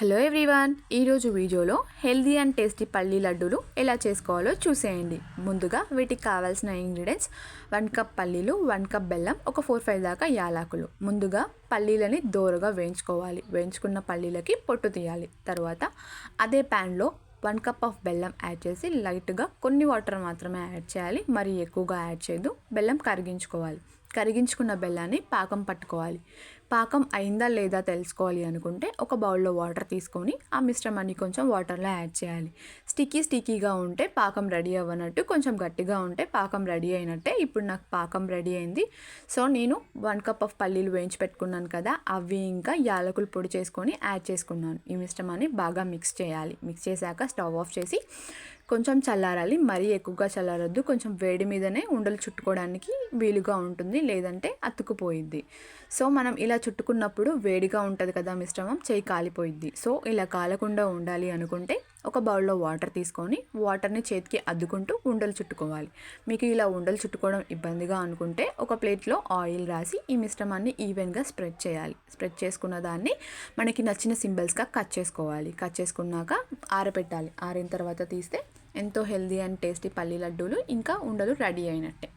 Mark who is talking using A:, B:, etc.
A: Hello everyone ఈరోజు వీడియోలో healthy and tasty పల్లీ లడ్డూలు ఎలా చేసుకోవాలో చూసేయండి. ముందుగా వీటికి కావాల్సిన ఇంగ్రీడియంట్స్ వన్ కప్ పల్లీలు వన్ కప్ బెల్లం ఒక ఫోర్ ఫైవ్ దాకా యాలకులు. ముందుగా పల్లీలని దోరగా వేయించుకోవాలి. వేయించుకున్న పల్లీలకి పొట్టు తీయాలి. తర్వాత అదే ప్యాన్లో వన్ కప్ ఆఫ్ బెల్లం యాడ్ చేసి లైట్గా కొన్ని వాటర్ మాత్రమే యాడ్ చేయాలి. మరి ఎక్కువగా యాడ్ చేయదు బెల్లం కరిగించుకోవాలి. కరిగించుకున్న బెల్లాన్ని పాకం పట్టుకోవాలి. పాకం అయిందా లేదా తెలుసుకోవాలి అనుకుంటే ఒక బౌల్లో వాటర్ తీసుకొని ఆ మిశ్రమాన్ని కొంచెం వాటర్లో యాడ్ చేయాలి. స్టిక్కీ స్టిక్కీగా ఉంటే పాకం రెడీ అవ్వనట్టు కొంచెం గట్టిగా ఉంటే పాకం రెడీ అయినట్టే. ఇప్పుడు నాకు పాకం రెడీ అయింది. సో నేను వన్ కప్ ఆఫ్ పల్లీలు వేయించి పెట్టుకున్నాను కదా అవి ఇంకా యాలకులు పొడి చేసుకొని యాడ్ చేసుకున్నాను. ఈ మిశ్రమాన్ని బాగా మిక్స్ చేయాలి. మిక్స్ చేశాక స్టవ్ ఆఫ్ చేసి కొంచెం చల్లారాలి. మరీ ఎక్కువగా చల్లారొద్దు. కొంచెం వేడి మీదనే ఉండలు చుట్టుకోవడానికి వీలుగా ఉంటుంది. లేదంటే అతుకుపోయిద్ది సో మనం ఇలా చుట్టుకున్నప్పుడు వేడిగా ఉంటుంది కదా మిశ్రమం చేయి కాలిపోయిద్ది. సో ఇలా కాలకుండా ఉండాలి అనుకుంటే ఒక బౌల్లో వాటర్ తీసుకొని వాటర్ని చేతికి అద్దుకుంటూ ఉండలు చుట్టుకోవాలి. మీకు ఇలా ఉండలు చుట్టుకోవడం ఇబ్బందిగా అనుకుంటే ఒక ప్లేట్లో ఆయిల్ రాసి ఈ మిశ్రమాన్ని ఈవెన్గా స్ప్రెడ్ చేయాలి. స్ప్రెడ్ చేసుకున్న దాన్ని మనకి నచ్చిన సింబల్స్గా కట్ చేసుకోవాలి. కట్ చేసుకున్నాక ఆరబెట్టాలి. ఆరిన తర్వాత తీస్తే ఎంతో హెల్దీ అండ్ టేస్టీ పల్లీ లడ్డూలు ఇంకా ఉండలు రెడీ అయినట్టే.